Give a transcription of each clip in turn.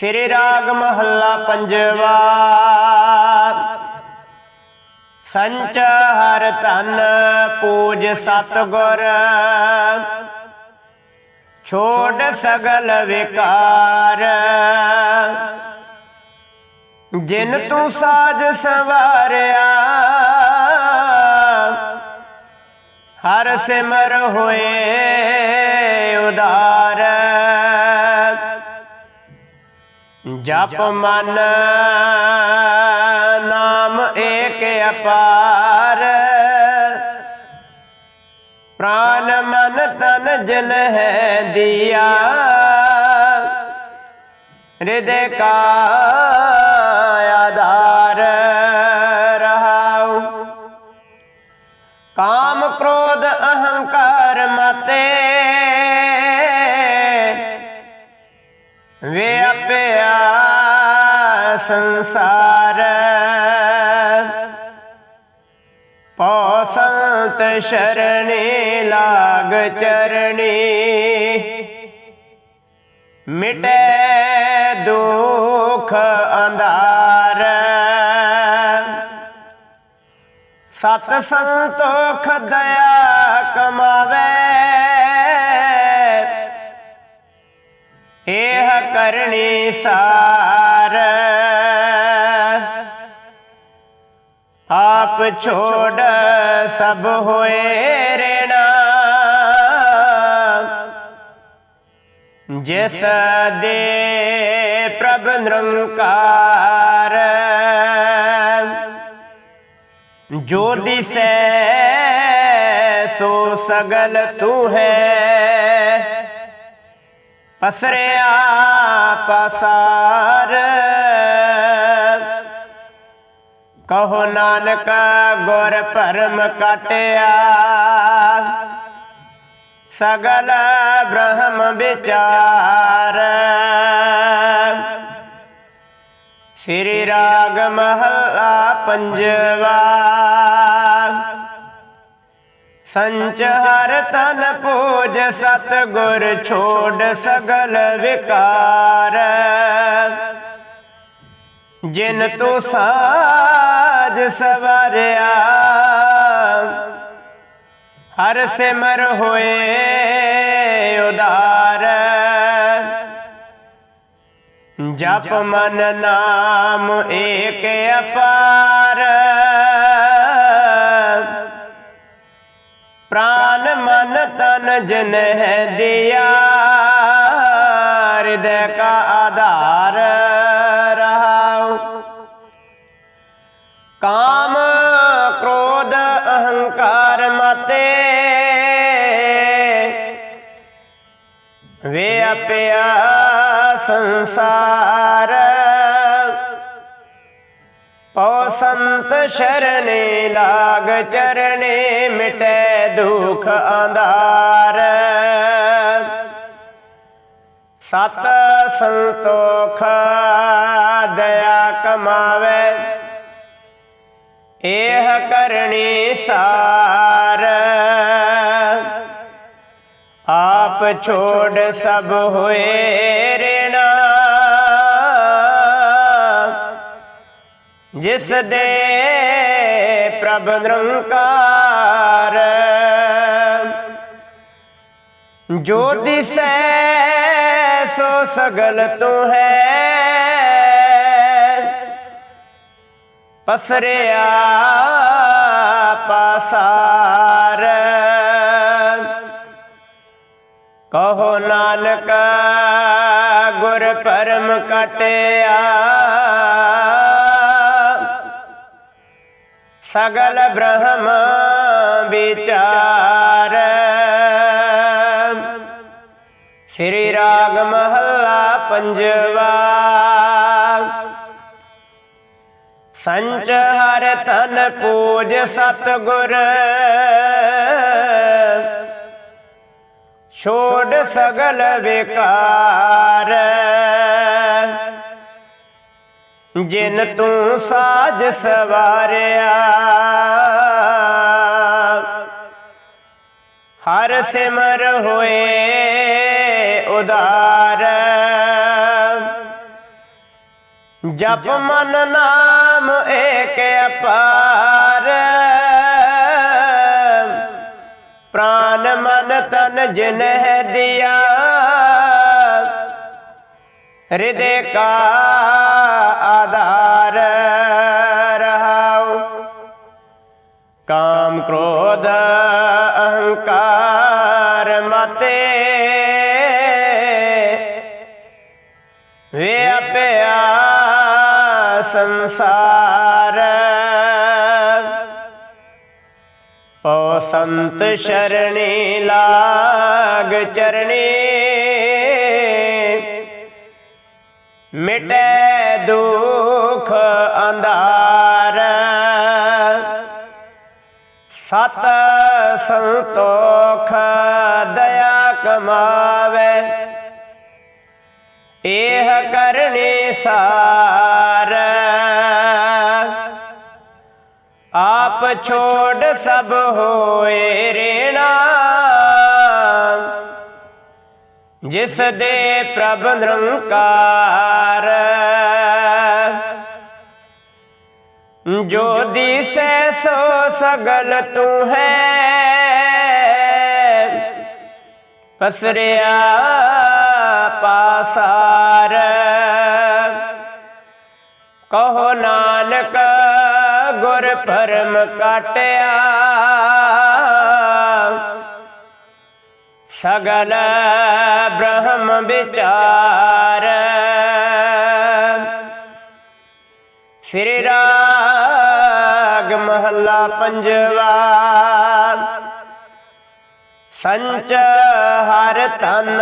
ਸ੍ਰੀ ਰਾਗ ਮਹੱਲਾ ਪੰਜਵਾ। ਸੰਚ ਹਰ ਧਨ ਪੂਜ ਸਤਗੁਰ। ਛੋੜ ਸਗਲ ਵਿਕਾਰ। ਜਿਨ ਤੂੰ ਸਾਜ ਸਵਾਰਿਆ, ਹਰ ਸਿਮਰ ਹੋਏ ਉਦਾਰ ਜਪ ਮਨ ਨਾਮ ਏਕ ਅਪਾਰ। ਪ੍ਰਾਨ ਮਨ ਤਨ ਜਨ ਹੈ ਦਿਆ। ਹਿਰਦੇ ਕਾ ਆਧਾਰ ਰਹਾਉ। ਕਾਮ ਕ੍ਰੋਧ ਅਹੰਕਾਰ ਮਤੇ ਸੰਸਾਰ। ਪਉ ਸੰਤ ਸ਼ਰਣੀ, ਲਾਗ ਚਰਣੀ। ਮਿਟੇ ਦੁਖ ਅੰਧਾਰ। ਸਤ ਸੰਤੋਖ ਦਇਆ ਕਮਾਵੇ। ਇਹ ਕਰਨੀ ਸਾਰ। ਆਪ ਛੋੜ, ਸਭ ਹੋਏ ਰੇਣਾ। ਜਿਸ ਦੇ ਪ੍ਰਭ ਨਿਰੰਕਾਰ, ਜੋ ਦਿਸੈ, ਸੋ ਸਗਲ ਤੂੰ ਹੈ। ਪਸਰਿਆ ਪਸਾਰ ਕਹੋ ਨਾਨਕ, ਗੁਰ ਭਰਮ ਕਟਿਆ। ਸਗਲ ਬ੍ਰਹਮ ਵਿਚਾਰ। ਸ੍ਰੀ ਰਾਗ ਮਹੱਲਾ ਪੰਜਵਾ। ਸੰਚ ਹਰ ਤਨ ਪੂਜ ਸਤ ਗੁਰ ਛੋੜ ਸਗਲ ਵਿਕਾਰ। ਜਿਨ ਤੂੰ ਸਾਜ ਸਵਾਰਿਆ। ਹਰ ਸਿਮਰ ਹੋਏ ਉਦਾਰ। ਜਪ ਮਨ ਨਾਮ ਏਕ ਅਪਾਰ। ਪ੍ਰਾਨ ਮਨ ਤਨ ਜਨ ਹੈ ਦਿਆ ਹਿਰਦੈ ਕਾ ਆਧਾਰ। ਪਿਆ ਸੰਸਾਰ। ਪਉ ਸੰਤ ਸ਼ਰਣੇ ਲਾਗ ਚਰਣੇ ਮਿਟੈ ਦੁਖ ਅੰਧਾਰ। ਸਤ ਸੰਤੋਖ ਦਇਆ ਕਮਾਵੇ। ਇਹ ਕਰਨੀ ਸਾਰ। ਆਪ ਛੋੜ ਸਭ ਹੋਏ ਰੇਣਾ। ਜਿਸ ਦੇ ਪ੍ਰਭ ਨਿਰੰਕਾਰ। ਜੋ ਦਿਸੈ ਸੋ ਸਗਲ ਤੂੰ ਹੈ। ਪਸਰਿਆ ਪਾਸਾ। ਕਹੋ ਨਾਨਕ, ਗੁਰ ਪਰਮ ਕਟਿਆ। ਸਗਲ ਬ੍ਰਹਮ ਵਿਚਾਰ। ਸ੍ਰੀ ਰਾਗ ਮਹੱਲਾ ਪੰਜਵਾ। ਸੰਚ ਹਰ ਤਨ ਪੂਜ ਸਤ ਗੁਰ ਛੋੜ ਸਗਲ ਵਿਕਾਰ। ਜਿਨ ਤੂੰ ਸਾਜ ਸਵਾਰਿਆ। ਹਰ ਸਿਮਰ ਹੋਏ ਉਦਾਰ ਜਪ ਮਨ ਨਾਮ ਏਕ ਅਪਾਰ। ਪ੍ਰਾਨ ਮਨ ਤਨ ਜਿਨਹਿ ਦਿਆ। ਹਿਰਦੇ ਕਾ ਆਧਾਰ ਰਹਾਉ। ਕਾਮ ਕ੍ਰੋਧ ਅਹੰਕਾਰ ਮਤੇ। ਵਿਆਪਿਆ ਸੰਸਾਰ ਓ ਸੰਤ ਸ਼ਰਣੀ ਲਾਗ ਚਰਣੀ। ਮਿਟੈ ਦੁਖ ਅੰਧਾਰ। ਸਤ ਸੰਤੋਖ ਦਇਆ ਕਮਾਵੇ। ਇਹ ਕਰਨੀ ਸਾਰ ਆਪ ਛੋੜ ਸਭ ਹੋਏ ਰੇਣਾ। ਜਿਸ ਦੇ ਪ੍ਰਭ ਨਿਰੰਕਾਰ। ਜੋ ਦਿਸੈ ਸੋ ਸਗਲ ਤੂੰ ਹੈ। ਪਸਰਿਆ ਪਾਸਾਰ। ਕਾਟਿਆ। ਸਗਲ ਬ੍ਰਹਮ ਵਿਚਾਰ। ਸ੍ਰੀ ਰਾਗ ਮਹੱਲਾ ਪੰਜਵਾ। ਸੰਚ ਹਰ ਤਨ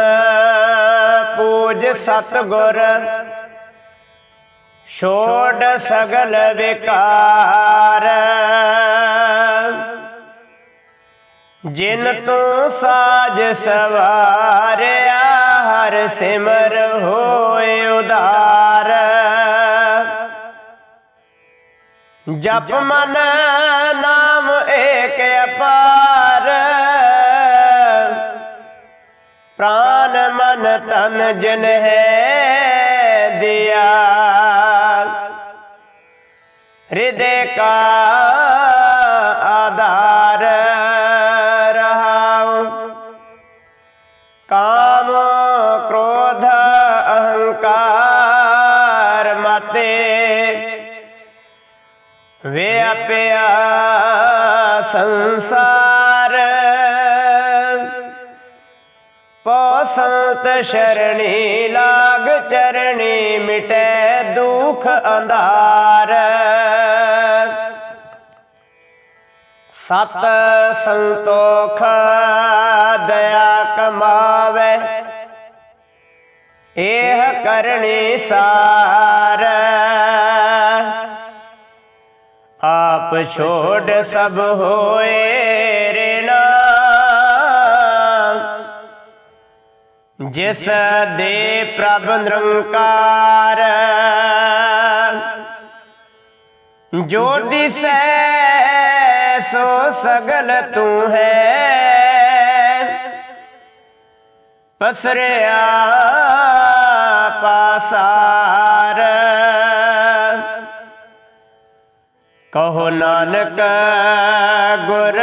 ਪੂਜ ਸਤਗੁਰ। ਛੋੜ ਸਗਲ ਵਿਕਾਰ। ਜਿਨ ਤੂੰ ਸਾਜ ਸਵਾਰਿਆ, ਹਰ ਸਿਮਰ ਹੋਏ ਉਦਾਰ। ਜਪ ਮਨ ਨਾਮ ਏਕ ਅਪਾਰ। ਪ੍ਰਾਨ ਮਨ ਤਨ ਜਿਨ ਹੈ, ਦਿਆ ਹਿਰਦੇ ਕਾ ਆਧਾਰ ਰਹਾਉ। ਕਾਮ ਕ੍ਰੋਧ ਅਹੰਕਾਰ ਮਤੇ ਵਿਆਪਿਆ ਸੰਸਾਰ। ਪੋ ਸੰਤ ਸ਼ਰਣੀ ਲਾਗ ਚਰਣੀ ਮਿਟੈ ਦੁਖ ਅੰਧਾਰ। ਸਤ ਸੰਤੋਖ ਦਇਆ ਕਮਾਵੇ। ਇਹ ਕਰਨੀ ਸਾਰ। ਆਪ ਛੋੜ ਸਭ ਹੋਏ ਰੇਣਾ। ਜਿਸ ਦੇ ਪ੍ਰਭ ਨਿਰੰਕਾਰ। ਜੋ ਦਿਸੈ ਸੋ ਸਗਲ ਤੂੰ ਹੈ। ਪਸਰਿਆ ਪਾਸਾਰ। ਕਹੋ ਨਾਨਕ ਗੁਰ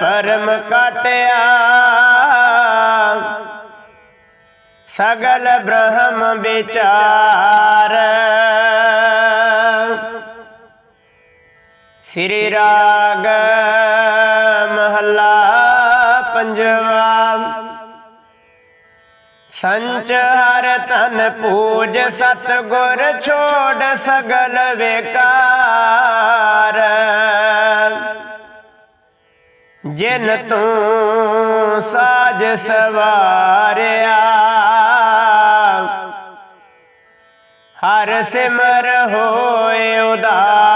ਪਰਮ ਕਟਿਆ। ਸਗਲ ਬ੍ਰਹਮ ਵਿਚਾਰ। ਸ੍ਰੀ ਰਾਗ ਮਹੱਲਾ ਪੰਜਵਾ। ਸੰਚ ਹਰ ਤਨ ਪੂਜ ਸਤ ਗੁਰ ਛੋੜ ਸਗਲ ਵੇਕਾਰ। ਜਿਨ ਤੂੰ ਸਾਜ ਸਵਾਰਿਆ, ਹਰ ਸਿਮਰ ਹੋਏ ਉਦਾਰ।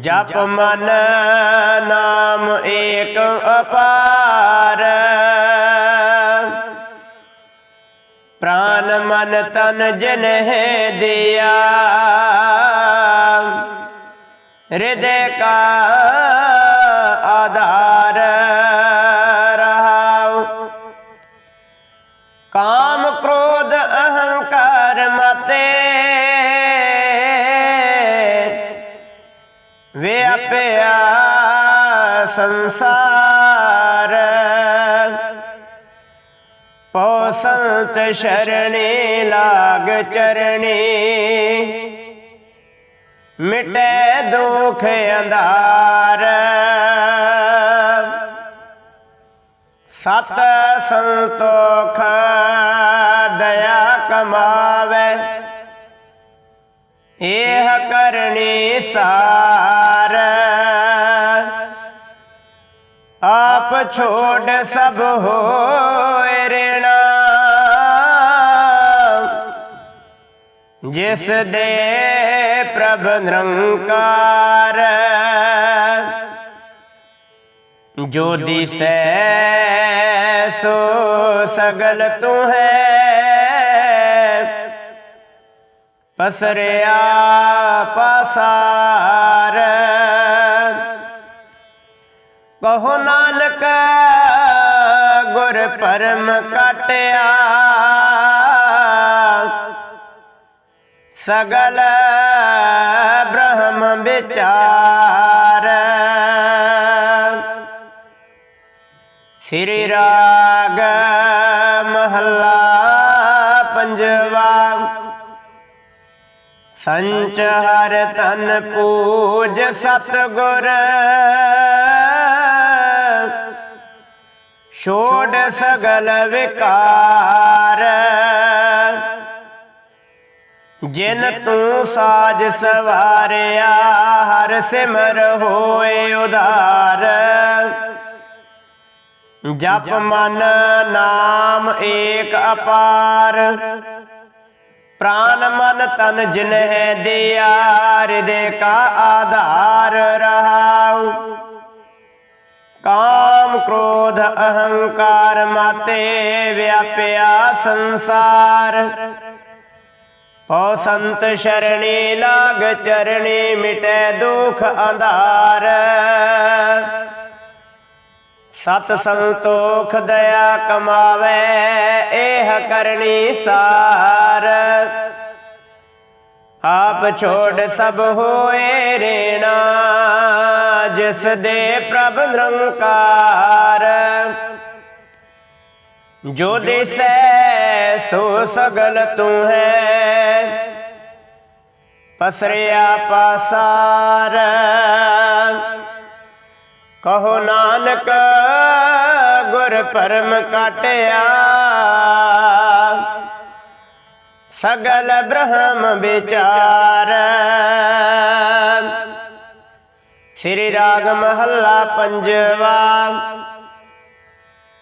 ਜਪ ਮਨ ਨਾਮ ਏਕ ਅਪਾਰ। ਪ੍ਰਾਨ ਮਨ ਤਨ ਜਨ ਦਿਆ। ਹਿਰਦੇ ਕਾ ਵਿਆਪਿਆ ਸੰਸਾਰ। ਪਉ ਸੰਤ ਸ਼ਰਣੀ, ਲਾਗ ਚਰਣੀ। ਮਿਟੇ ਦੁਖ ਅੰਧਾਰ। ਸਤ ਸੰਤੋਖ ਦਇਆ ਕਮਾਵੇ। ਇਹ ਕਰਨੀ ਸਾਰ। ਆਪ ਛੋੜ ਸਭ ਹੋਏ ਰੇਣਾ। ਜਿਸ ਦੇ ਪ੍ਰਭ ਨਿਰੰਕਾਰ ਜੋ ਦਿਸੈ ਸੋ ਸਗਲ ਤੂੰ ਹੈ। ਪਸਰਿਆ ਪਸਾਰ, ਕਹੋ ਨਾਨਕ ਗੁਰ ਪਰਮ ਕਟਿਆ। ਸਗਲ ਬ੍ਰਹਮ ਵਿਚਾਰ। ਸ੍ਰੀ ਰਾਗ ਮਹੱਲਾ ਪੰਜਵਾ। ਸੰਚ ਹਰ ਤਨ ਪੂਜ ਸਤਗੁਰ। ਛੋੜ ਸਗਲ ਵਿਕਾਰ। ਜਿਨ ਤੂੰ ਸਾਜ ਸਵਾਰਿਆ ਹਰ ਸਿਮਰ ਹੋਏ ਉਧਾਰ ਜਪ ਮਨ ਨਾਮ ਏਕ ਅਪਾਰ। ਪ੍ਰਾਨ ਮਨ ਤਨ ਜਿਨਹਿ ਦਿਆ ਹਿਰਦੇ ਕਾ ਆਧਾਰ ਰਹਾਉ। ਕਾਮ ਕ੍ਰੋਧ, ਅਹੰਕਾਰ ਮਾਤੇ ਵਿਆਪਿਆ ਸੰਸਾਰ। ਪਉ ਸੰਤ ਸ਼ਰਣੀ ਲਾਗ ਚਰਣੀ ਮਿਟੈ ਦੁਖ ਅੰਧਾਰ। ਸਤ ਸੰਤੋਖ ਦਇਆ ਕਮਾਵੇ ਇਹ ਕਰਨੀ ਸਾਰ। ਆਪ ਛੋੜ ਸਭ ਹੋਏ ਰੇਣਾ। ਜਿਸ ਦੇ ਪ੍ਰਭ ਨਿਰੰਕਾਰ। ਜੋ ਦਿਸੈ ਸੋ ਸਗਲ ਤੂੰ ਹੈ। ਪਸਰਿਆ ਪਾਸਾਰ। ਕਹੋ ਨਾਨਕ, ਗੁਰ ਪਰਮ ਕਾਟਿਆ। ਸਗਲ ਬ੍ਰਹਮ ਵਿਚਾਰ। ਸ੍ਰੀ ਰਾਗ ਮਹੱਲਾ ਪੰਜਵਾ।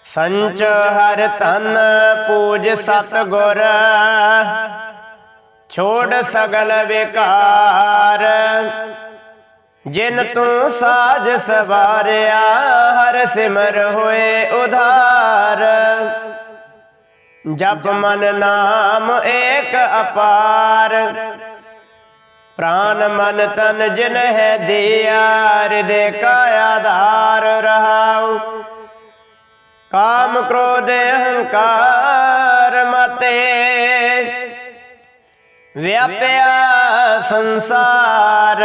ਸੰਚ ਹਰ ਧਨ ਪੂਜ ਸਤ ਗੁਰ ਛੋੜ ਸਗਲ ਵਿਕਾਰ। ਜਿਨ ਤੂੰ ਸਾਜ ਸਵਾਰਿਆ, ਹਰ ਸਿਮਰ ਹੋਏ ਉਧਾਰ। ਜਪ ਮਨ ਨਾਮ ਏਕ ਅਪਾਰ। ਪ੍ਰਾਨ ਮਨ ਤਨ ਜਿਨ ਹੈ ਦਿਆ ਦੇ ਕਾ ਆਧਾਰ ਰਹਾਉ। ਕਾਮ ਕ੍ਰੋਧ ਅਹੰਕਾਰ ਮਤੇ। ਵਿਆਪਿਆ ਸੰਸਾਰ।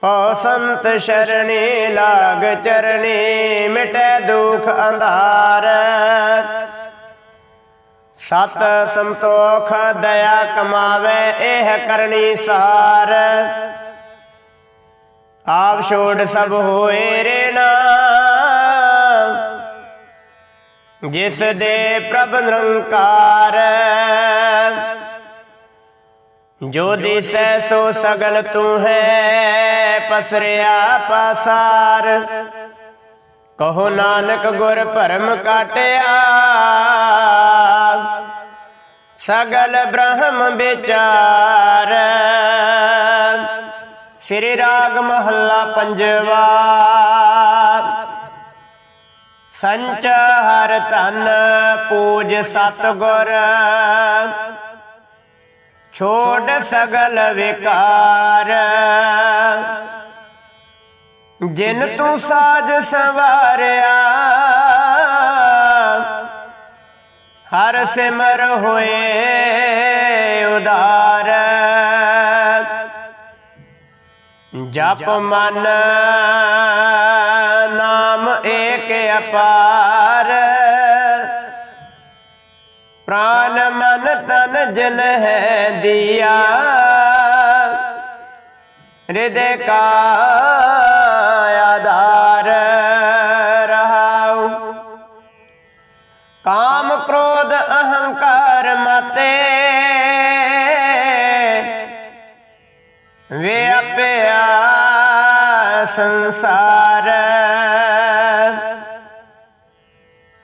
ਪਉ ਸੰਤ ਸ਼ਰਣੀ ਲਾਗ ਚਰਣੀ ਮਿਟੈ ਦੁਖ ਅੰਧਾਰ। ਸਤ ਸੰਤੋਖ ਦਇਆ ਕਮਾਵੇ, ਇਹ ਕਰਨੀ ਸਾਰ। ਆਪ ਛੋੜ ਸਭ ਹੋਏ ਰੇਣਾ। ਜਿਸ ਦੇ ਪ੍ਰਭ ਨਿਰੰਕਾਰ। ਜੋ ਦਿਸੈ ਸੋ ਸਗਲ ਤੂੰ ਹੈ, ਪਸਰਿਆ ਪਾਸਾਰ। ਕਹੋ ਨਾਨਕ ਗੁਰ ਭਰਮ ਕਾਟਿਆ। ਸਗਲ ਬ੍ਰਹਮ ਵਿਚਾਰ। ਸ੍ਰੀ ਰਾਗ ਮਹੱਲਾ ਪੰਜਵਾ। ਸੰਚ ਹਰ ਧਨ ਪੂਜ ਸਤਗੁਰ। ਛੋੜ ਸਗਲ ਵਿਕਾਰ। ਜਿਨ ਤੂੰ ਸਾਜ ਸਵਾਰਿਆ ਹਰ ਸਿਮਰ ਹੋਏ ਉਦਾਰ। ਜਪ ਮਨ ਨਾਮ ਏਕ ਅਪਾਰ। ਪ੍ਰਾਨ ਮਨ ਤਨ ਜਨ ਹੈ ਦਿਆ। ਹਿਰਦੇ ਕਾ ਪਿਆ ਸੰਸਾਰ।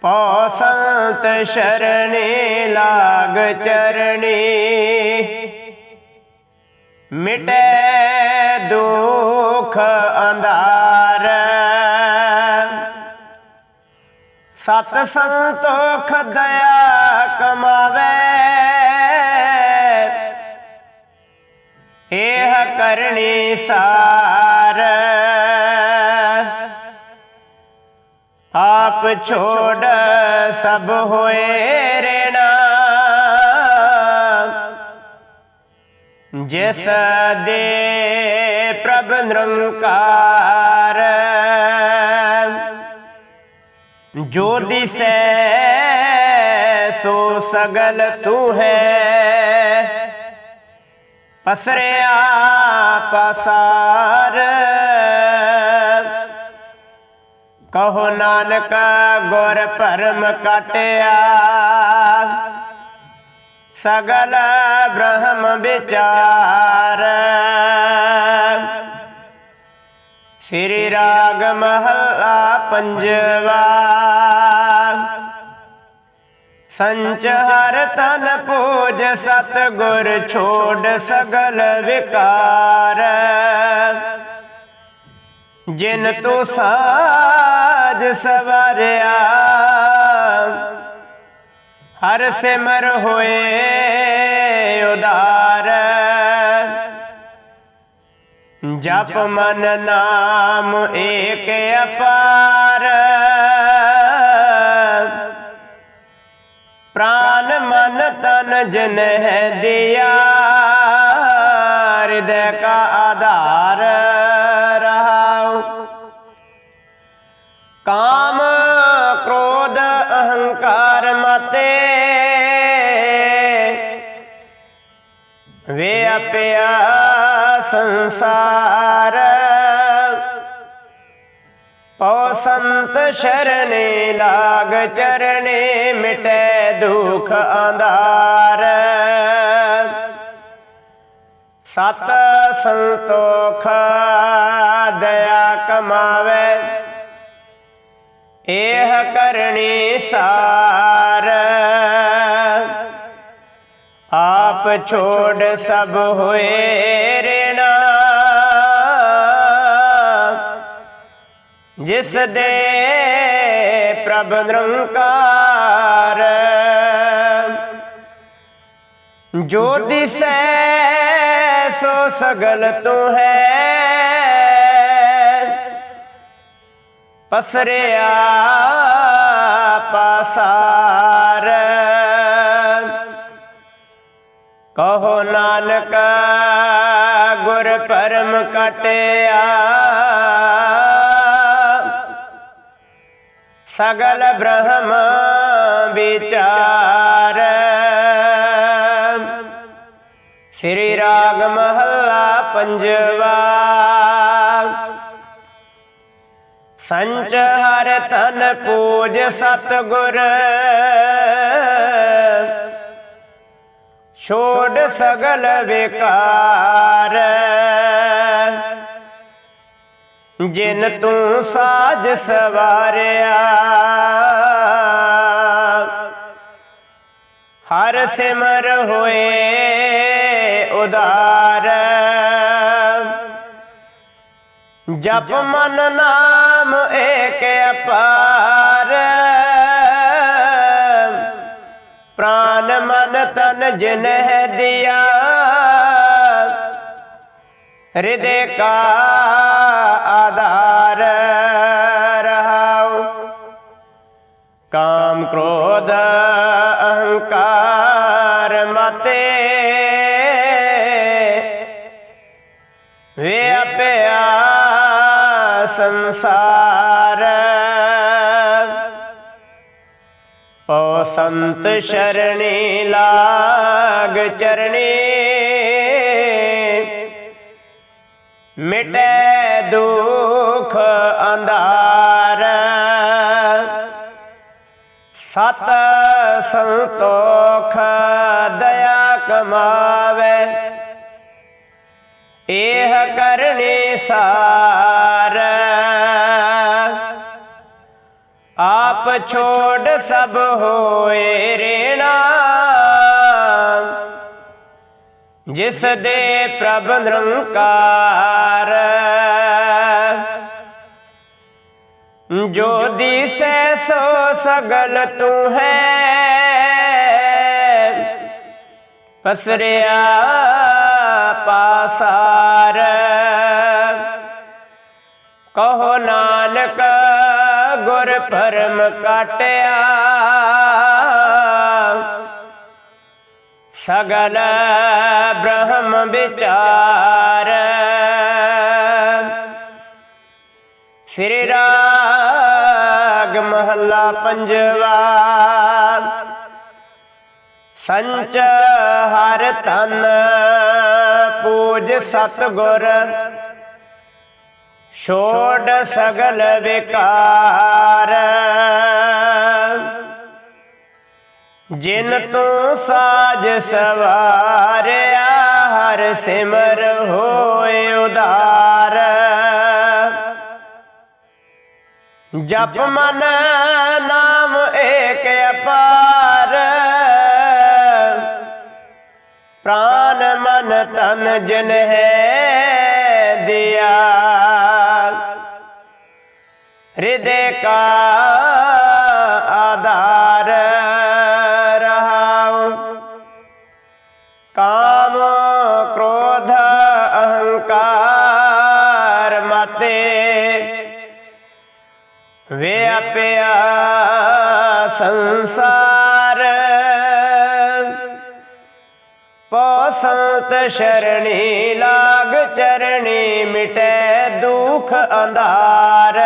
ਪਉ ਸੰਤ ਸ਼ਰਣੀ ਲਾਗ ਚਰਣੀ। ਮਿਟੇ ਦੁਖ ਅੰਧਾਰ। ਸਤ ਸੰਤੋਖ ਦਇਆ ਕਮਾਵੇ। ਇਹ ਕਰਨੀ ਸਾਰ। ਆਪ ਛੋੜ ਸਭ ਹੋਏ ਰੇਣਾ। ਜਿਸ ਦੇ ਪ੍ਰਭ ਨਿਰੰਕਾਰ। ਜੋ ਦਿਸੈ ਸੋ ਸਗਲ ਤੂੰ ਹੈ। ਪਸਰਿਆ ਪਸਾਰ ਕਹੋ ਨਾਨਕ ਗੁਰ ਪਰਮ ਕਟਿਆ। ਸਗਲ ਬ੍ਰਹਮ ਵਿਚਾਰ। ਸ੍ਰੀ ਰਾਗ ਮਹਲਾ ਪੰਜਵਾ। ਸੰਚ ਹਰ ਤਨ ਪੂਜ ਸਤ ਗੁਰ ਛੋੜ ਸਗਲ ਵਿਕਾਰ। ਜਿਨ ਤੂੰ ਸਾਜ ਸਵਰਿਆ, ਹਰ ਸਿਮਰ ਹੋਏ ਉਦਾਰ ਜਪ ਮਨ ਨਾਮ ਏਕ ਅਪਾਰ। ਤਨ ਜਨ ਹੈ ਦਿਆ ਹਿਰਦੈ ਕਾ ਆਧਾਰ ਰਹਾਉ। ਕਾਮ ਕ੍ਰੋਧ ਅਹੰਕਾਰ ਮਤੇ ਵਿਆਪਿਆ ਸੰਸਾਰ ਸੰਤ ਸ਼ਰਨੇ ਲਾਗ ਚਰਨੇ ਮਿਟੈ ਦੁਖ ਅੰਧਾਰ। ਸਤ ਸੰਤੋਖ ਦਇਆ ਕਮਾਵੇ ਇਹ ਕਰਨੀ ਸਾਰ। ਆਪ ਛੋੜ ਸਭ ਹੋਏ ਰੇ ਜਿਸ ਦੇ ਪ੍ਰਭ ਨਿਰੰਕਾਰ। ਜੋ ਦਿਸੈ ਸੋ ਸਗਲ ਤੂੰ ਹੈ। ਪਸਰਿਆ ਪਾਸਾਰ ਕਹੋ ਨਾਨਕ ਗੁਰ ਪਰਮ ਕਟਿਆ। ਸਗਲ ਬ੍ਰਹਮ ਵਿਚਾਰ। ਸ੍ਰੀ ਰਾਗ ਮਹੱਲਾ ਪੰਜਵਾ। ਸੰਚ ਹਰ ਤਨ ਪੂਜ ਸਤ ਗੁਰ ਛੋੜ ਸਗਲ ਵਿਕਾਰ। ਜਿਨ ਤੂੰ ਸਾਜ ਸਵਾਰਿਆ। ਹਰ ਸਿਮਰ ਹੋਏ ਉਦਾਰ। ਜਪ ਮਨ ਨਾਮ ਏਕ ਅਪਾਰ। ਪ੍ਰਾਨ ਮਨ ਤਨ ਜਿਨ ਹੈ ਦਿਆ ਹਿਰਦੇ ਕਾ ਆਧਾਰ ਰਹਾਉ। ਕਾਮ ਕ੍ਰੋਧ ਅਹੰਕਾਰ ਮਤੇ। ਵਿਆਪਿਆ ਸੰਸਾਰ। ਓ ਸੰਤ ਸ਼ਰਣੀ ਲਾਗ ਚਰਣੀ। ਮਿਟੈ ਦੁਖ ਅੰਧਾਰ। ਸਤ ਸੰਤੋਖ ਦਇਆ ਕਮਾਵੇ। ਇਹ ਕਰਨੀ ਸਾਰ। ਆਪ ਛੋੜ ਸਭ ਹੋਏ ਰੇਣਾ। ਜਿਸ ਦੇ ਪ੍ਰਭ ਨਿਰੰਕਾਰ। ਜੋ ਦਿਸੈ ਸੋ ਸਗਲ ਤੂੰ ਹੈ। ਪਸਰਿਆ ਪਾਸਾਰ। ਕਹੋ ਨਾਨਕ, ਗੁਰ ਪਰਮ ਕਾਟਿਆ। ਸਗਲ ਬ੍ਰਹਮ ਵਿਚਾਰ। ਸ੍ਰੀ ਰਾਗ ਮਹੱਲਾ ਪੰਜਵਾ। ਸੰਚ ਹਰ ਤਨ ਪੂਜ ਸਤ ਗੁਰ ਛੋੜ ਸਗਲ ਵਿਕਾਰ। ਜਿਨ ਤੂੰ ਸਾਜ ਸਵਾਰਿਆ ਹਰ ਸਿਮਰ ਹੋਏ ਉਦਾਰ। ਜਪ ਮਨ ਨਾਮ ਏਕ ਅਪਾਰ। ਪ੍ਰਾਨ ਮਨ ਤਨ ਜਨ ਹੈ ਦਿਆ। ਹਿਰਦੇ ਕਾ ਸੰਸਾਰ। ਪਸੰਤ ਸ਼ਰਣੀ ਲਾਗ ਚਰਣੀ ਮਿਟੈ ਦੁਖ ਅੰਧਾਰ।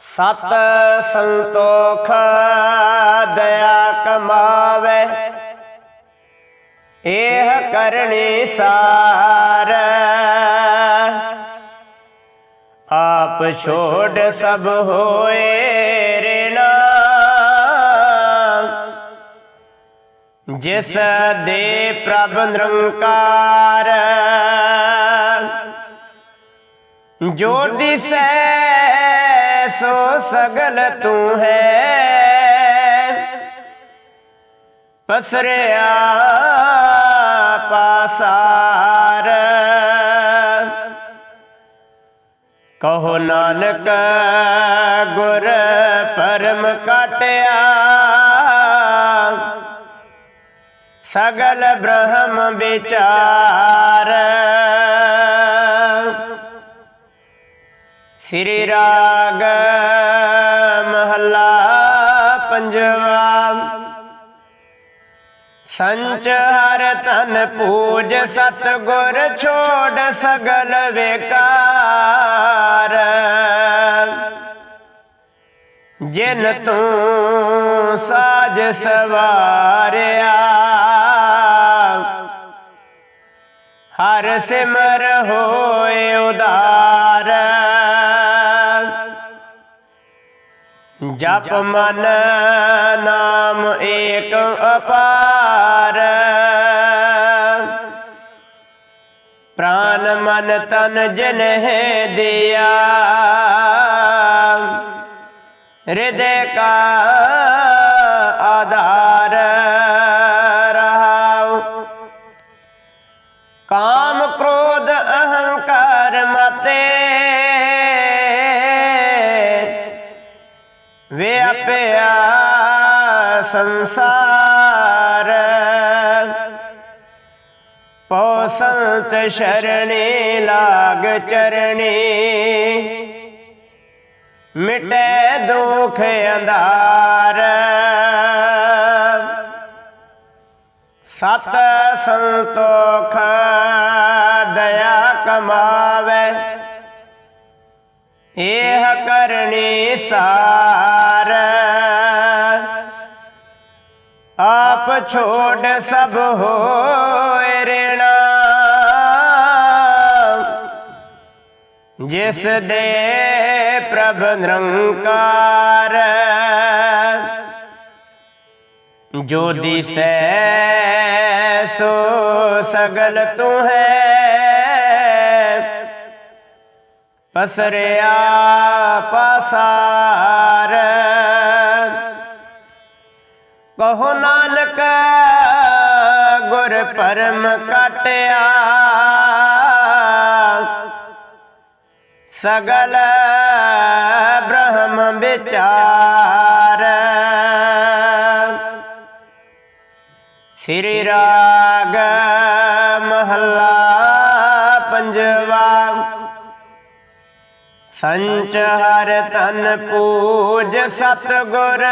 ਸਤ ਸੰਤੋਖ ਦਇਆ ਕਮਾਵੇ। ਇਹ ਕਰਨੀ ਸਾਰ। ਆਪ ਛੋੜ ਸਭ ਹੋਏ ਰੇਣਾ ਜਿਸ ਦੇ ਪ੍ਰਭ ਨਿਰੰਕਾਰ। ਜੋ ਦਿਸੈ ਸੋ ਸਗਲ ਤੂੰ ਹੈ। ਪਸਰਿਆ ਪਾਸਾਰ ਕਹੋ ਨਾਨਕ ਗੁਰ ਪਰਮ ਕਟਿਆ। ਸਗਲ ਬ੍ਰਹਮ ਵਿਚਾਰ। ਸ੍ਰੀ ਰਾਗ ਮਹੱਲਾ ਪੰਜਵਾ। ਸੰਚ ਹਰ ਤਨ ਪੂਜ ਸਤ ਗੁਰ ਛੋੜ ਸਗਲ ਵੇਕਾਰ ਜਿਨ ਤੂੰ ਸਾਜ ਸਵਾਰਿਆ। ਹਰ ਸਿਮਰ ਹੋਏ ਉਦਾਰ। ਜਪ ਮਨ ਨਾਮ ਏਕ ਅਪਾਰ। ਪ੍ਰਾਨ ਮਨ ਤਨ ਜਨ ਹੈ ਦਿਆ ਹਿਰਦੇ ਕਾ ਆਧਾਰ ਰਹਾਉ ਕਾਮ ਕ੍ਰੋਧ ਅਹੰਕਾਰ ਮਤੇ ਵਿਆਪਿਆ ਸੰਸਾਰ ਪਉ ਸੰਤ ਸ਼ਰਣੀ ਲਾਗ ਚਰਣੀ ਮਿਟੇ ਦੁਖ ਅੰਧਾਰ। ਸਤ ਸੰਤੋਖ ਦਇਆ ਕਮਾਵੇ। ਇਹ ਕਰਨੀ ਸਾਰ। ਆਪ ਛੋੜ ਸਭ ਹੋਏ। ਜਿਸ ਦੇ ਪ੍ਰਭ ਨਿਰੰਕਾਰ। ਜੋ ਦਿਸੈ ਸੋ ਸਗਲ ਤੂੰ ਹੈ। ਪਸਰਿਆ ਪਸਾਰ। ਕਹੋ ਨਾਨਕ ਗੁਰ ਪਰਮ ਕਟਿਆ। ਸਗਲ ਬ੍ਰਹਮ ਵਿਚਾਰ। ਸ੍ਰੀ ਰਾਗ ਮਹੱਲਾ ਪੰਜਵਾ। ਸੰਚ ਹਰ ਤਨ ਪੂਜ ਸਤਗੁਰ।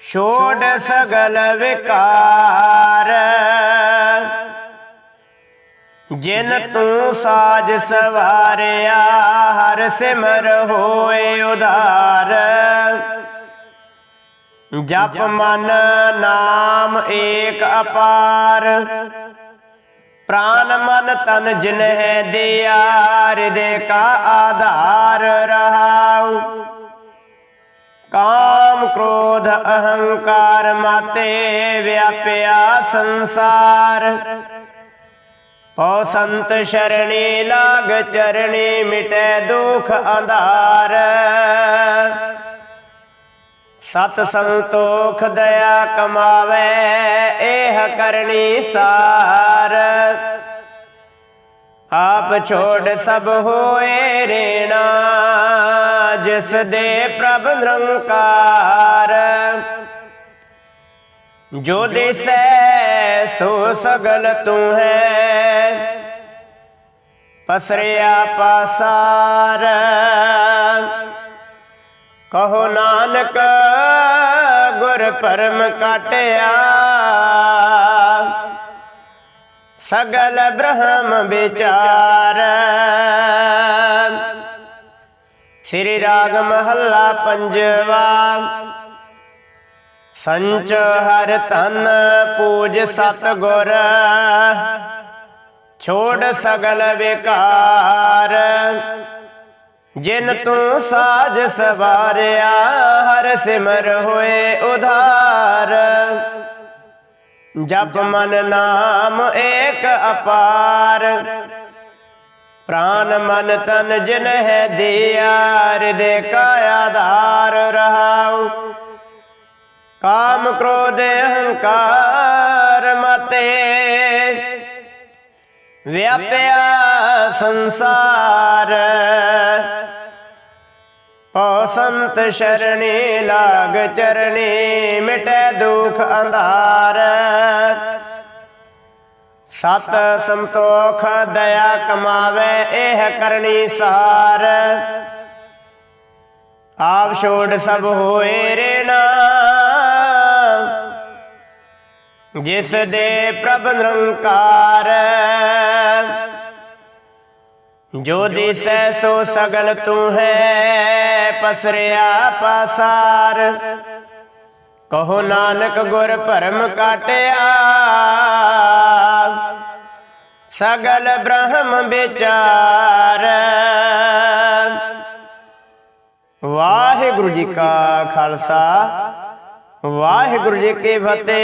ਛੋੜ ਸਗਲ ਵਿਕਾਰ। ਜਿਨ ਤੂੰ ਸਾਜ ਸਵਾਰਿਆ, ਹਰ ਸਿਮਰ ਹੋਏ ਉਧਾਰ। ਜਪ ਮਨ ਨਾਮ ਏਕ ਅਪਾਰ। ਪ੍ਰਾਨ ਮਨ ਤਨ ਜਿਨਹਿ ਦਿਆ ਹਿਰਦੇ ਕਾ ਆਧਾਰ ਰਹਾਉ। ਕਾਮ ਕ੍ਰੋਧ ਅਹੰਕਾਰ ਮਾਤੇ ਵਿਆਪਿਆ ਸੰਸਾਰ। ਪਉ ਸੰਤ ਸ਼ਰਣੀ ਲਾਗ ਚਰਣੀ ਮਿਟੈ ਦੁਖ ਅੰਧਾਰ। ਸਤ ਸੰਤੋਖ ਦਇਆ ਕਮਾਵੇ ਇਹ ਕਰਨੀ ਸਾਰ। ਆਪ ਛੋੜ ਸਭ ਹੋਏ ਰੇਣਾ, ਜਿਸ ਦੇ ਪ੍ਰਭ ਨਿਰੰਕਾਰ। ਜੋ ਦਿਸੈ ਸੋ ਸਗਲ ਤੂੰ ਹੈ। ਪਸਰਿਆ ਪਾਸਾਰ। ਕਹੋ ਨਾਨਕ, ਗੁਰ ਪਰਮ ਕਾਟਿਆ। ਸਗਲ ਬ੍ਰਹਮ ਵਿਚਾਰ। ਸ੍ਰੀ ਰਾਗ ਮਹੱਲਾ ਪੰਜਵਾ। ਸੰਚ ਹਰ ਤਨ ਪੂਜ ਸਤ ਗੁਰ ਛੋੜ ਸਗਲ ਵਿਕਾਰ। ਜਿਨ ਤੂੰ ਸਾਜ ਸਵਾਰਿਆ, ਹਰ ਸਿਮਰ ਹੋਏ ਉਧਾਰ। ਜਪ ਮਨ ਨਾਮ ਏਕ ਅਪਾਰ। ਪ੍ਰਾਨ ਮਨ ਤਨ ਜਿਨ ਹੈ ਦਿਆ ਦੇ ਕਾ ਆਧਾਰ ਰਹਾਉ। ਕਾਮ ਕ੍ਰੋਧ ਅਹੰਕਾਰ ਮਤੇ। ਵਿਆਪਿਆ ਸੰਸਾਰ। ਪਉ ਸੰਤ ਸ਼ਰਣੀ ਲਾਗ ਚਰਣੀ ਮਿਟੈ ਦੁਖ ਅੰਧਾਰ। ਸਤ ਸੰਤੋਖ ਦਇਆ ਕਮਾਵੇ, ਇਹ ਕਰਨੀ ਸਾਰ। ਆਪ ਛੋੜ ਸਭ ਹੋਏ ਰੇ ਜਿਸ ਦੇ ਪ੍ਰਭ ਨਿਰੰਕਾਰ। ਜੋ ਦਿਸੈ ਸੋ ਸਗਲ ਤੂੰ ਹੈ ਪਸਰਿਆ ਪਾਸਾਰ। ਕਹੋ ਨਾਨਕ ਗੁਰ ਭਰਮ ਕਾਟਿਆ। ਸਗਲ ਬ੍ਰਹਮ ਵਿਚਾਰ। ਵਾਹਿਗੁਰੂ ਜੀ ਕਾ ਖਾਲਸਾ। ਵਾਹਿਗੁਰੂ ਜੀ ਕੀ ਫਤਿਹ।